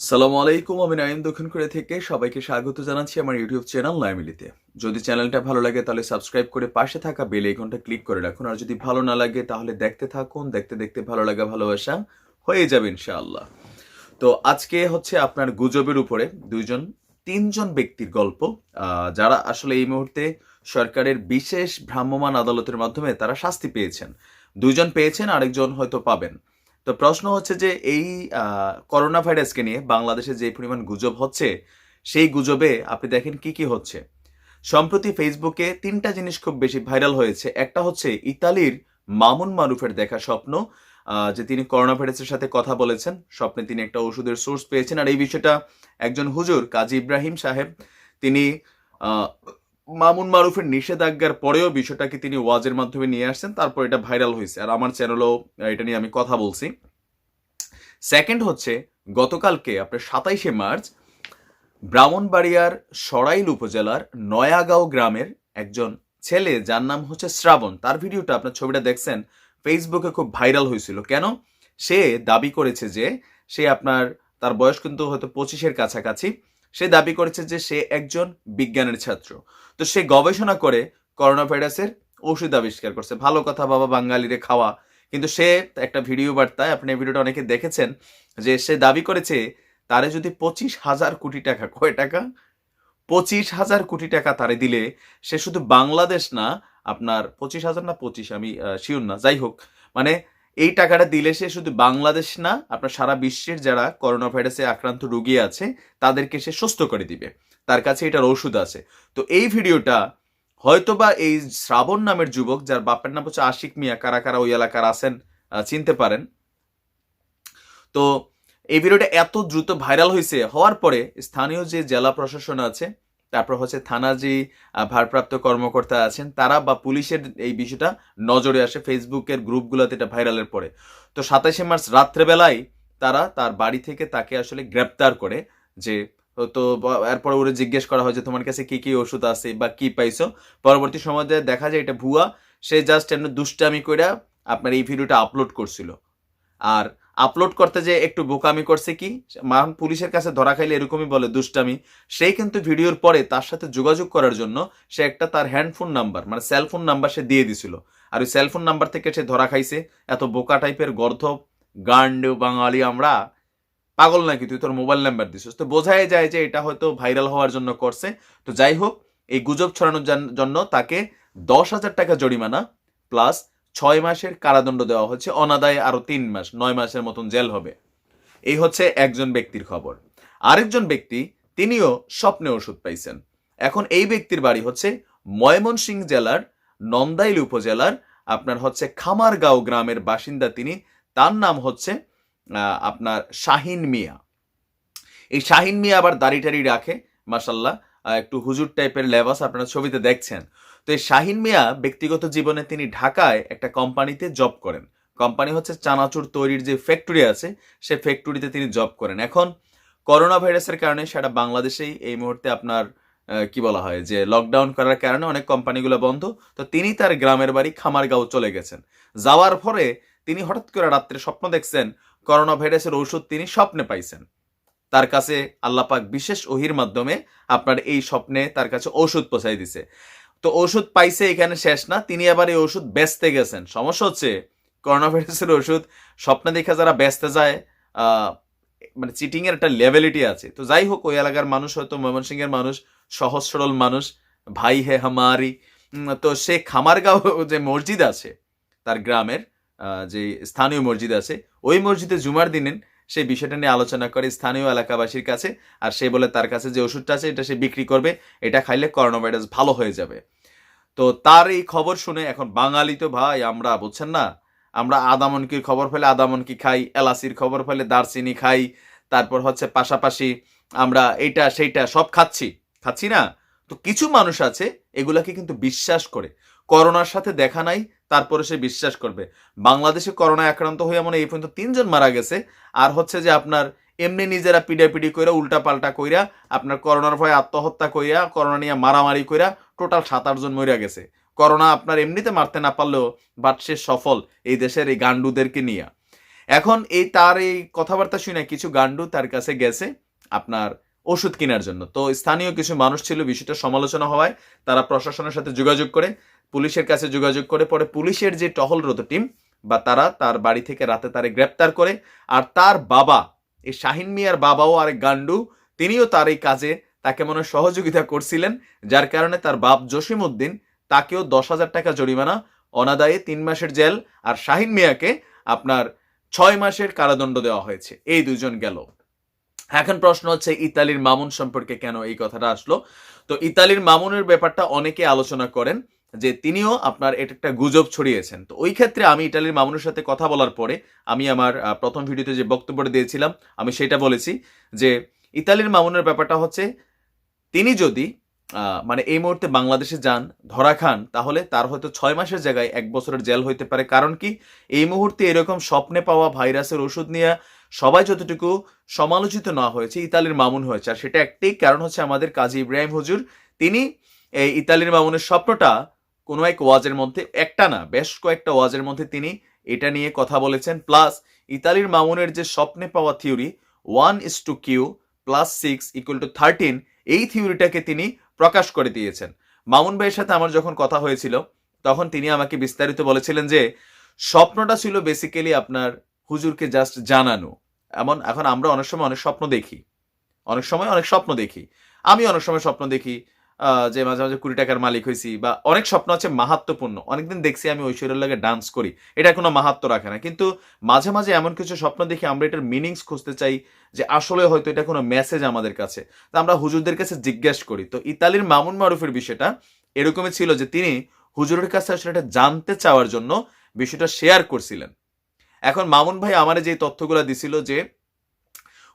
সালামু আলাইকুম, আমি নাইম দক্ষিণ করে থেকে সবাইকে স্বাগত জানাচ্ছি আমার ইউটিউব চ্যানেল লাইমিলিতে যদি চ্যানেলটা ভালো লাগে তাহলে সাবস্ক্রাইব করে পাশে থাকা বেল আইকনটা ক্লিক করে রাখুন। আর যদি ভালো না লাগে তাহলে দেখতে থাকুন, দেখতে দেখতে ভালো লাগা ভালোবাসা হয়ে যাবে ইনশাআল্লাহ। তো আজকে হচ্ছে আপনার গুজবের উপরে দুইজন, তিনজন ব্যক্তির গল্প। যারা আসলে এই মুহূর্তে সরকারের বিশেষ ভ্রাম্যমাণ আদালতের মাধ্যমে তারা শাস্তি পেয়েছেন। দুইজন পেয়েছেন, আরেকজন হয়তো পাবেন। তো প্রশ্ন হচ্ছে যে এই করোনা ভাইরাসকে নিয়ে বাংলাদেশে যে পরিমাণ গুজব হচ্ছে, সেই গুজবে আপনি দেখেন কি কি হচ্ছে। সম্প্রতি ফেসবুকে তিনটা জিনিস খুব বেশি ভাইরাল হয়েছে। একটা হচ্ছে ইতালির মামুন মারুফের দেখা স্বপ্ন যে তিনি করোনা ভাইরাসের সাথে কথা বলেছেন। স্বপ্নে তিনি একটা ওষুধের সোর্স পেয়েছেন। আর এই বিষয়টা একজন হুজুর কাজী ইব্রাহিম সাহেব, তিনি মামুন মারুফের নিষেধাজ্ঞার পরেও বিষয়টাকে তিনি ওয়াজের মাধ্যমে নিয়ে আসছেন, তারপর এটা ভাইরাল হয়েছে। আর আমার চ্যানেলও এটা নিয়ে আমি কথা বলছি। সেকেন্ড হচ্ছে, গতকালকে, আপনার সাতাইশে মার্চ, ব্রাহ্মণবাড়িয়ার সরাইল উপজেলার নয়াগাঁও গ্রামের একজন ছেলে, যার নাম হচ্ছে শ্রাবণ, তার ভিডিওটা আপনার ছবিটা দেখছেন, ফেসবুকে খুব ভাইরাল হয়েছিল। কেন? সে দাবি করেছে যে, সে আপনার, তার বয়স কিন্তু হয়তো পঁচিশের কাছাকাছি সে দাবি করেছে যে সে একজন বিজ্ঞানের ছাত্র। তো সে গবেষণা করে করোনা ভাইরাসের ওষুধ আবিষ্কার করছে। ভালো কথা বাবা, বাঙালিরে খাওয়া। কিন্তু সে একটা ভিডিও বার্তায়, আপনি ভিডিওটা অনেকে দেখেছেন, যে সে দাবি করেছে, তারে যদি পঁচিশ হাজার কোটি টাকা, কয় টাকা? পঁচিশ হাজার কোটি টাকা তারে দিলে সে শুধু বাংলাদেশ না, আপনার পঁচিশ হাজার না পঁচিশ, আমি শিওর না, যাই হোক মানে এই টাকাটা দিলে সে শুধু বাংলাদেশ না, আপনার সারা বিশ্বের যারা করোনা ভাইরাসে আক্রান্ত রোগী আছে, তাদেরকে সে সুস্থ করে দিবে। তার কাছে এটার ওষুধ আছে। তো এই ভিডিওটা হয়তোবা এই শ্রাবণ নামের যুবক, যার বাপের নাম হচ্ছে আশিক মিয়া, কারা কারা ওই এলাকার আছেন চিনতে পারেন। তো এই ভিডিওটা এত দ্রুত ভাইরাল হয়েছে, হওয়ার পরে স্থানীয় যে জেলা প্রশাসন আছে তারপর হচ্ছে থানা যে ভারপ্রাপ্ত কর্মকর্তা আছেন, তারা বা পুলিশের এই বিষয়টা নজরে আসে ফেসবুকের গ্রুপগুলোতে এটা ভাইরালের পরে। তো সাতাশে মার্চ রাত্রেবেলায় তারা তার বাড়ি থেকে তাকে আসলে গ্রেপ্তার করে যে, তো এরপর ওরে জিজ্ঞেস করা হয় যে, তোমার কাছে কি কি ওষুধ আছে বা কি পাইছো? পরবর্তী সময়ে দেখা যায় এটা ভুয়া, সে জাস্ট এমনি দুষ্টামি করে আপনার এই ভিডিওটা আপলোড করছিল। আর আপলোড করতে যে একটু বোকামি করছে কি? মান পুলিশের কাছে ধরা খাইলে এরকমই বলে, দুষ্টামি। সেই কিন্তু ভিডিওর পরে তার সাথে যোগাযোগ করার জন্য সে একটা তার হ্যান্ডফোন নাম্বার মানে সেলফোন নাম্বার সে দিয়ে দিছিল। আর ওই সেলফোন নাম্বার থেকে সে ধরা খাইছে। এত বোকা টাইপের গর্ধ, গান্ড বাঙালি আমরা। পাগল নাকি তুই? তোর মোবাইল নাম্বার দিছিস। তো বোঝাই যায় যে এটা হয়তো ভাইরাল হওয়ার জন্য করছে। তো যাই হোক, এই গুজব ছড়ানোর জন্য তাকে দশ হাজার টাকা জরিমানা প্লাস ছয় মাসের কারাদণ্ড দেওয়া হচ্ছে, অনাদায় আরও তিন মাস, নয় মাসের মতন জেল হবে। এই হচ্ছে একজন ব্যক্তির খবর। আরেকজন ব্যক্তি, তিনিও স্বপ্নে ওষুধ পাইছেন। এখন এই ব্যক্তির বাড়ি হচ্ছে ময়মনসিংহ জেলার নন্দাইল উপজেলার, আপনার হচ্ছে খামারগাঁও গ্রামের বাসিন্দা তিনি। তার নাম হচ্ছে আপনার শাহিন মিয়া। এই শাহিন মিয়া আবার দাড়ি টাড়ি রাখে মাসাল্লাহ একটু হুজুর টাইপের লেবাস আপনারা ছবিতে দেখছেন। তো এই শাহিন মিয়া ব্যক্তিগত জীবনে তিনি ঢাকায় একটা কোম্পানিতে জব করেন। কোম্পানি হচ্ছে চানাচুর তৈরির যে ফ্যাক্টরি আছে, সে ফ্যাক্টরিতে তিনি জব করেন। এখন করোনা ভাইরাসের কারণে সেটা বাংলাদেশেই এই মুহূর্তে আপনার কি বলা হয় যে লকডাউন করার কারণে অনেক কোম্পানিগুলো বন্ধ। তো তিনি তার গ্রামের বাড়ি খামারগাঁও চলে গেছেন। যাওয়ার পরে তিনি হঠাৎ করে রাত্রে স্বপ্ন দেখছেন করোনা ভাইরাসের ঔষধ তিনি স্বপ্নে পাইছেন। তার কাছে আল্লাপাক বিশেষ ওহির মাধ্যমে আপনার এই স্বপ্নে তার কাছে ঔষধ পৌঁছাই দিছে। তো ওষুধ পাইছে এখানে শেষ না, তিনি আবার এই ওষুধ বেচতে গেছেন। সমস্যা হচ্ছে করোনা ভাইরাসের ওষুধ স্বপ্নে দেখে যারা বেচতে যায় মানে চিটিং এর একটা লেভেলিটি আছে। তো যাই হোক, ওই এলাকার মানুষ হয়তো ময়মনসিংহের মানুষ, সহজ সরল মানুষ, ভাই হে হামারি। তো সে খামারগাঁও যে মসজিদ আছে, তার গ্রামের যে স্থানীয় মসজিদ আছে, ওই মসজিদে জুমার দিনের সেই বিষয়টা নিয়ে আলোচনা করে স্থানীয় এলাকাবাসীর কাছে, আর সে বলে তার কাছে যে ওষুধটা আছে এটা সে বিক্রি করবে, এটা খাইলে করোনা ভাইরাস ভালো হয়ে যাবে। তো তার এই খবর শুনে এখন বাঙালি তো ভাই, আমরা বুঝছেন না? আমরা আদামনকির খবর পেলে আদামনকি খাই এলাচির খবর ফেলে দারচিনি খাই, তারপর হচ্ছে পাশাপাশি আমরা এইটা, সেইটা সব খাচ্ছি। খাচ্ছি না? তো কিছু মানুষ আছে, এগুলাকে কিন্তু বিশ্বাস করে। করোনার সাথে দেখা নাই তারপরে সে বিশ্বাস করবে। বাংলাদেশে করোনা আক্রান্ত হয়ে এমন এই পর্যন্ত তিনজন মারা গেছে। আর হচ্ছে যে আপনার এমনি নিজেরা পিডাপিডি কইরা উল্টা পাল্টা কইরা, আপনার করোনার ভয়ে আত্মহত্যা কইরা, করোনা নিয়ে মারামারি কইরা টোটাল সাত আটজন মরিয়া গেছে। করোনা আপনার এমনিতে মারতে না পারলেও, বাট সে সফল এই দেশের এই গান্ডুদেরকে নিয়ে। এখন এই তার এই কথাবার্তা শুনে কিছু গান্ডু তার কাছে গেছে আপনার ওষুধ কেনার জন্য। তো স্থানীয় কিছু মানুষ ছিল, বিষয়টা সমালোচনা হওয়ায় তারা প্রশাসনের সাথে যোগাযোগ করে। পুলিশের কাছে যোগাযোগ করে পরে পুলিশের যে টহলরত টিম বা তারা তার বাড়ি থেকে রাতে তারে গ্রেপ্তার করে, আর তার বাবা, এই শাহিন মিয়ার বাবাও আরেক গান্ডু, তিনিও তার এই কাজে তাকে মনে হয় সহযোগিতা করছিলেন, যার কারণে তার বাপ জসিম উদ্দিন তাকেও দশ হাজার টাকা জরিমানা, অনাদায়ে তিন মাসের জেল, আর শাহিন মিয়াকে আপনার ছয় মাসের কারাদণ্ড দেওয়া হয়েছে। এই দুজন গেল। এখন প্রশ্ন হচ্ছে, ইতালির মামুন সম্পর্কে কেন এই কথাটা আসলো? তো ইতালির মামুনের ব্যাপারটা অনেকে আলোচনা করেন। যে তিনিও আপনার এটা একটা গুজব ছড়িয়েছেন। তো ওই ক্ষেত্রে আমি ইটালির মামুনের সাথে কথা বলার পরে আমি আমার প্রথম ভিডিওতে যে বক্তব্যটা দিয়েছিলাম, আমি সেটা বলেছি যে ইতালির মামুনের ব্যাপারটা হচ্ছে, তিনি যদি মানে এই মুহূর্তে বাংলাদেশে যান, ধরা খান, তাহলে তার হয়তো ছয় মাসের জায়গায় এক বছরের জেল হইতে পারে। কারণ কি? এই মুহূর্তে এরকম স্বপ্নে পাওয়া ভাইরাসের ওষুধ নিয়ে সবাই যতটুকু সমালোচিত না হয়েছে, ইতালির মামুন হয়েছে। আর সেটা একটাই কারণ হচ্ছে আমাদের কাজী ইব্রাহিম হুজুর, তিনি এই ইতালির মামুনের স্বপ্নটা কোনো এক ওয়াজের মধ্যে, একটা না, বেশ কয়েকটা ওয়াজের মধ্যে তিনি এটা নিয়ে কথা বলেছেন। প্লাস ইতালির মামুনের যে স্বপ্নে পাওয়া theory one is two Q plus six equal to thirteen এই থিওরিটাকে তিনি প্রকাশ করে দিয়েছেন। মামুন ভাইয়ের সাথে আমার যখন কথা হয়েছিল, তখন তিনি আমাকে বিস্তারিত বলেছিলেন যে, স্বপ্নটা ছিল বেসিক্যালি আপনার হুজুরকে জাস্ট জানানো। এমন, এখন আমরা অনেক সময় অনেক স্বপ্ন দেখি। অনেক সময় অনেক স্বপ্ন দেখি। আমি অনেক সময় স্বপ্ন দেখি যে মাঝে মাঝে কুড়ি টাকার মালিক হয়েছি বা অনেক স্বপ্ন আছে মাহাত্মপূর্ণ। অনেকদিন দেখছি আমি ঐশ্বর্যের লাগে ডান্স করি। এটা কোনো মাহাত্ম রাখে না। কিন্তু মাঝে মাঝে এমন কিছু স্বপ্ন দেখি, আমরা এটার মিনিংস খুঁজতে চাই যে আসলে হয়তো এটা কোনো মেসেজ আমাদের কাছে। তা আমরা হুজুরদের কাছে জিজ্ঞেস করি। তো ইতালির মামুন মারুফের বিষয়টা এরকমই ছিল যে তিনি হুজুরের কাছে আসলে এটা জানতে চাওয়ার জন্য বিষয়টা শেয়ার করছিলেন। এখন মামুন ভাই আমারে যে তথ্যগুলো দিছিল যে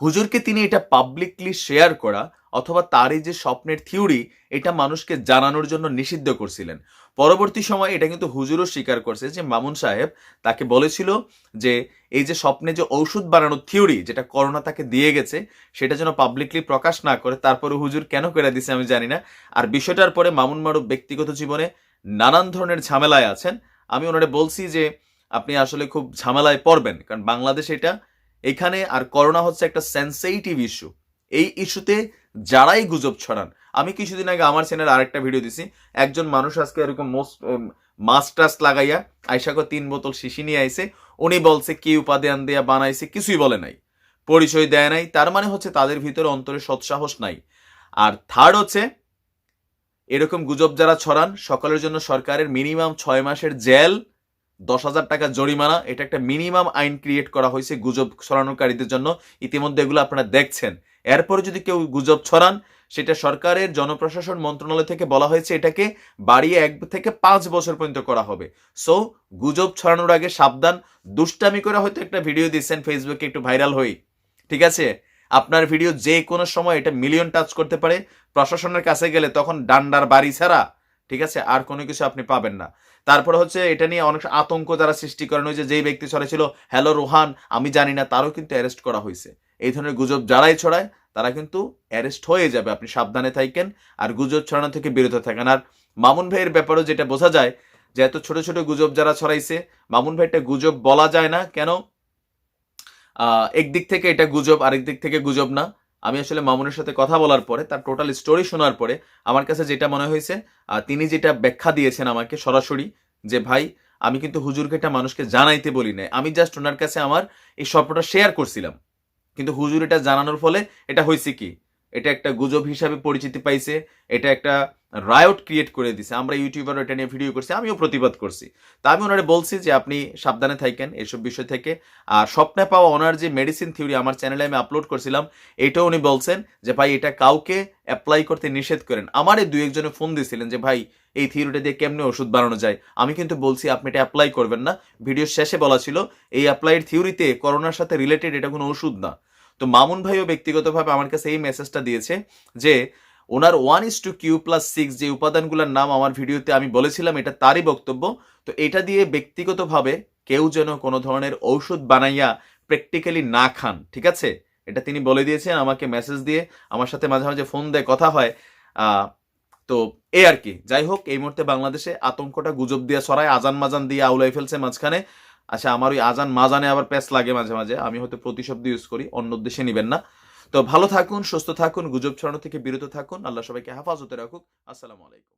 হুজুরকে তিনি এটা পাবলিকলি শেয়ার করা অথবা তার এই যে স্বপ্নের থিওরি এটা মানুষকে জানানোর জন্য নিষিদ্ধ করছিলেন। পরবর্তী সময় এটা কিন্তু হুজুরও স্বীকার করছে যে মামুন সাহেব তাকে বলেছিল যে এই যে স্বপ্নে যে ঔষধ বানানোর থিওরি যেটা করোনা তাকে দিয়ে গেছে, সেটা যেন পাবলিকলি প্রকাশ না করে, তারপরে হুজুর কেন করে দিছে আমি জানি না। আর বিষয়টার পরে মামুন মারুফ ব্যক্তিগত জীবনে নানান ধরনের ঝামেলায় আছেন। আমি ওনারে বলছি যে আপনি আসলে খুব ঝামেলায় পড়বেন, কারণ বাংলাদেশ এটা এখানে আর করোনা হচ্ছে একটা সেন্সেটিভ ইস্যু এই ইস্যুতে যারাই গুজব ছড়ান, আমি কিছুদিন আগে আমার চ্যানেল আরেকটা ভিডিও দিছি। একজন মানুষ আজকে এরকম মোস্ট মাস্টার্স লাগাইয়া আইসাকে তিন বোতল শিশি নিয়ে আইছে। উনি বলছে, কি উপাদান দেয়া বানাইছে কিছুই বলে নাই। পরিচয় দেয় নাই। তার মানে হচ্ছে তাদের ভিতরে অন্তরে সৎসাহস নাই। আর থার্ড হচ্ছে, এরকম গুজব যারা ছড়ান, সকলের জন্য সরকারের মিনিমাম ছয় মাসের জেল দশ হাজার টাকা জরিমানা, এটা একটা মিনিমাম আইন ক্রিয়েট করা হয়েছে গুজব ছড়ানোকারীদের জন্য। ইতিমধ্যে এগুলো আপনারা দেখছেন। এরপরে যদি কেউ গুজব ছড়ান, সেটা সরকারের জনপ্রশাসন মন্ত্রণালয় থেকে বলা হয়েছে এটাকে বাড়িয়ে এক থেকে পাঁচ বছর পর্যন্ত করা হবে। সো, গুজব ছড়ানোর আগে সাবধান। দুষ্টামি করে হয়তো একটা ভিডিও দিচ্ছেন ফেসবুকে একটু ভাইরাল হই ঠিক আছে? আপনার ভিডিও যে কোনো সময় এটা মিলিয়ন টাচ করতে পারে। প্রশাসনের কাছে গেলে তখন ডান্ডার বাড়ি ছাড়া ঠিক আছে? আর কোনো কিছু আপনি পাবেন না। তারপরে হচ্ছে এটা নিয়ে অনেক আতঙ্ক যারা সৃষ্টি করেন, ওই যেই ব্যক্তি ছড়াইছিল, হ্যালো, রোহান, আমি জানি না। তারও কিন্তু অ্যারেস্ট করা হয়েছে। এই ধরনের গুজব যারাই ছড়ায়, তারা কিন্তু অ্যারেস্ট হয়ে যাবে। আপনি সাবধানে থাকেন আর গুজব ছড়ানো থেকে বিরত থাকেন। আর মামুন ভাইয়ের ব্যাপারেও যেটা বোঝা যায়, যে এত ছোট ছোট গুজব যারা ছড়াইছে, মামুন ভাইটা গুজব বলা যায় না। কেন? একদিক থেকে এটা গুজব আরেক দিক থেকে গুজব না। আমি আসলে মামুনের সাথে কথা বলার পরে, তার টোটাল স্টোরি শোনার পরে আমার কাছে যেটা মনে হয়েছে তিনি যেটা ব্যাখ্যা দিয়েছেন আমাকে সরাসরি যে, ভাই, আমি কিন্তু হুজুরকে এটা মানুষকে জানাইতে বলি নাই। আমি জাস্ট ওনার কাছে আমার এই স্বপ্নটা শেয়ার করছিলাম। কিন্তু হুজুর এটা জানানোর ফলে এটা হয়েছে কি? এটা একটা গুজব হিসাবে পরিচিতি পাইছে, এটা একটা রায়ট ক্রিয়েট করে দিছে। আমরা ইউটিউবার এটা নিয়ে ভিডিও করছি, আমিও প্রতিবাদ করছি। তা আমি ওনারে বলছি যে আপনি সাবধানে থাকেন এসব বিষয় থেকে। আর স্বপ্নে পাওয়া ওনার যে মেডিসিন থিওরি আমার চ্যানেলে আমি আপলোড করছিলাম, এটাও উনি বলছেন যে, ভাই, এটা কাউকে অ্যাপ্লাই করতে নিষেধ করেন। আমার এই দুই একজনে ফোন দিয়েছিলেন যে, ভাই, এই থিওরিটা দিয়ে কেমনে ওষুধ বানানো যায়? আমি কিন্তু বলছি, আপনি এটা অ্যাপ্লাই করবেন না। ভিডিওর শেষে বলা ছিল, এই অ্যাপ্লাইয়ের থিওরিতে করোনার সাথে রিলেটেড এটা কোনো ওষুধ না। তো মামুন ভাইও ব্যক্তিগতভাবে আমার কাছে এই মেসেজটা দিয়েছে যে ওনার one is two Q plus six যে উপাদানগুলোর নাম আমার ভিডিওতে আমি বলেছিলাম, এটা তারই বক্তব্য। তো এটা দিয়ে ব্যক্তিগতভাবে কেউ যেন কোনো ধরনের ঔষধ বানাইয়া প্র্যাকটিক্যালি না খান, ঠিক আছে? এটা তিনি বলে দিয়েছেন, আমাকে মেসেজ দিয়ে, আমার সাথে মাঝে মাঝে ফোন দেয়, কথা হয়। তো এ আর কি। যাই হোক, এই মুহূর্তে বাংলাদেশে আতঙ্কটা গুজব দিয়ে ছড়ায় আজান মাজান দিয়ে আউলাই ফেলছে মাঝখানে। আচ্ছা আমার ওই আজান মাজানে আবার প্যাস লাগে মাঝে মাঝে। আমি হয়তো প্রতিশব্দ ইউজ করি, অন্য উদ্দেশ্যে নেবেন না। তো ভালো থাকুন, সুস্থ থাকুন, গুজব ছড়ানো থেকে বিরত থাকুন। আল্লাহ সবাইকে হেফাজতে রাখুক। আসসালামু আলাইকুম।